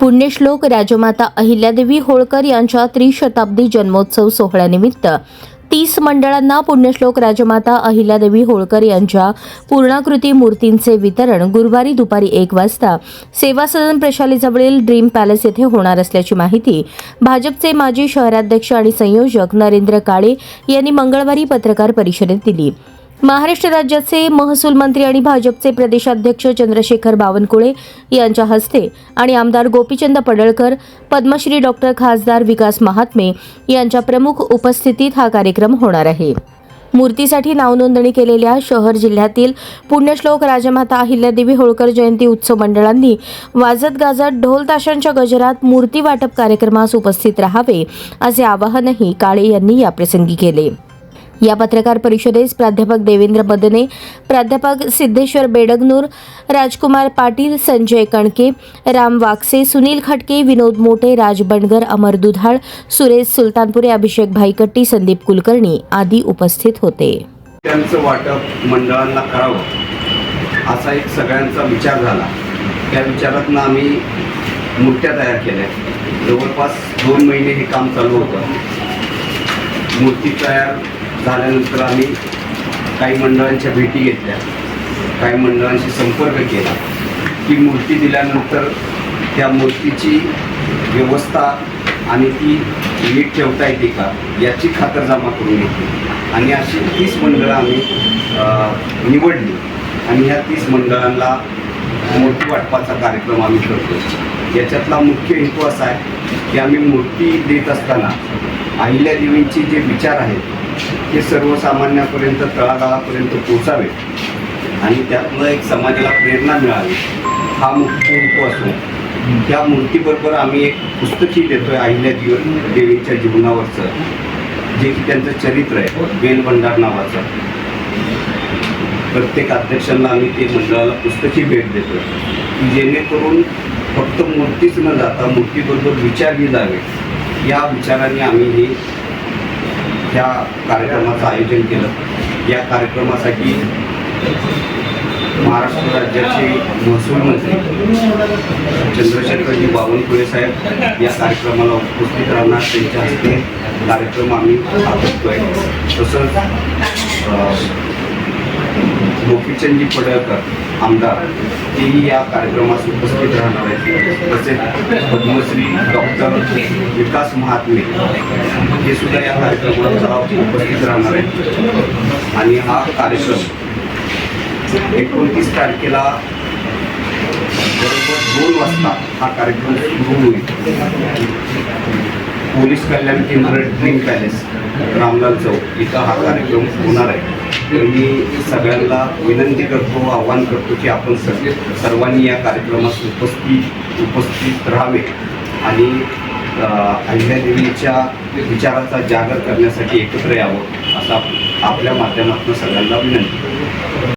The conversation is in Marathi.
पुण्यश्लोक राजमाता अहिल्यादेवी होळकर यांच्या त्रिशताब्दी जन्मोत्सव सोहळ्यानिमित्त तीस मंडळांना पुण्यश्लोक राजमाता अहिल्यादेवी होळकर यांच्या पूर्णाकृती मूर्तींचे वितरण गुरुवारी दुपारी एक वाजता सेवा सदन प्रशालेजवळील ड्रीम पॅलेस येथे होणार असल्याची माहिती भाजपचे माजी शहराध्यक्ष आणि संयोजक नरेंद्र काळे यांनी मंगळवारी पत्रकार परिषदेत दिली. महाराष्ट्र राज्याचे महसूल मंत्री आणि भाजपचे प्रदेशाध्यक्ष चंद्रशेखर बावनकुळे यांच्या हस्ते आणि आमदार गोपीचंद पडळकर पद्मश्री डॉक्टर खासदार विकास महात्मे यांच्या प्रमुख उपस्थितीत हा कार्यक्रम होणार आहे. मूर्तीसाठी नावनोंदणी केलेल्या शहर जिल्ह्यातील पुण्यश्लोक राजमाता अहिल्यादेवी होळकर जयंती उत्सव मंडळांनी वाजत गाजत ढोल ताशांच्या गजरात मूर्ती वाटप कार्यक्रमास उपस्थित राहावे असे आवाहनही काळे यांनी याप्रसंगी केले. या पत्रकार परिषदेस प्राध्यापक देवेंद्र मदने प्राध्यापक सिद्धेश्वर बेडगनूर राजकुमार पाटील संजय कणके राम वाकसे सुनील खटके विनोद मोटे राज बंडगर अमर दुधाळ सुरेश सुलतानपुरे अभिषेक भाईकट्टी संदीप कुलकर्णी आदी उपस्थित होते. त्यांचं वाटप मंडळांना करावं असा एक सगळ्यांचा विचार झाला. त्या विचारातनं आम्ही मुठ्या तयार केल्या. जवळपास दोन महिने हे काम चालू होतं. मूर्ती तयार झाल्यानंतर आम्ही काही मंडळांच्या भेटी घेतल्या. काही मंडळांशी संपर्क केला. ती मूर्ती दिल्यानंतर त्या मूर्तीची व्यवस्था आणि ती नीट ठेवता येते का याची खातरजमा करून घेतली. आणि अशी तीस मंडळं आम्ही निवडली. आणि ह्या तीस मंडळांना मूर्ती वाटपाचा कार्यक्रम आम्ही करतो. याच्यातला मुख्य हेतू असा आहे की आम्ही मूर्ती देत असताना अहिल्यादेवींचे जे विचार आहेत ते सर्वसामान्यापर्यंत तळागाळापर्यंत पोचावे आणि त्यातनं एक समाजाला प्रेरणा मिळावी हा मुख्य हेतू असून. त्या मूर्तीबरोबर आम्ही एक पुस्तकही देतोय अहिल्या देव देवींच्या जीवनावरचं जे की त्यांचं चरित्र आहे बेलभंडार नावाचं. प्रत्येक अध्यक्षांना आम्ही ते मंडळाला पुस्तकही भेट देतो की जेणेकरून फक्त मूर्तीच न जाता मूर्तीबरोबर विचारही जावे. या विचाराने आम्ही हे ह्या कार्यक्रमाचं आयोजन केलं. या कार्यक्रमासाठी महाराष्ट्र राज्याचे महसूल मंत्री चंद्रशेखरजी बावनकुळे साहेब या कार्यक्रमाला उपस्थित राहणार. त्यांच्या हस्ते कार्यक्रम आम्ही आखतोय. तसंच अ, पडळकर आमदार तेही या कार्यक्रमास उपस्थित राहणार आहेत. तसेच पद्मश्री डॉक्टर विकास महात्मे हे सुद्धा या कार्यक्रमाला उपस्थित राहणार आहेत. आणि हा कार्यक्रम एकोणतीस तारखेला बरोबर दोन वाजता हा कार्यक्रम सुरू होईल. पोलीस कल्याण केंद्र ड्रीम पॅलेस रामलाल चौक इथं हा कार्यक्रम होणार आहे. मी सगळ्यांना विनंती करतो आव्हान करतो की आपण सगळे सर्वांनी या कार्यक्रमात उपस्थित उपस्थित राहावे आणि अहिल्यादेवीच्या विचाराचा जागर करण्यासाठी एकत्र यावं असा आपल्या माध्यमातून सगळ्यांना विनंती.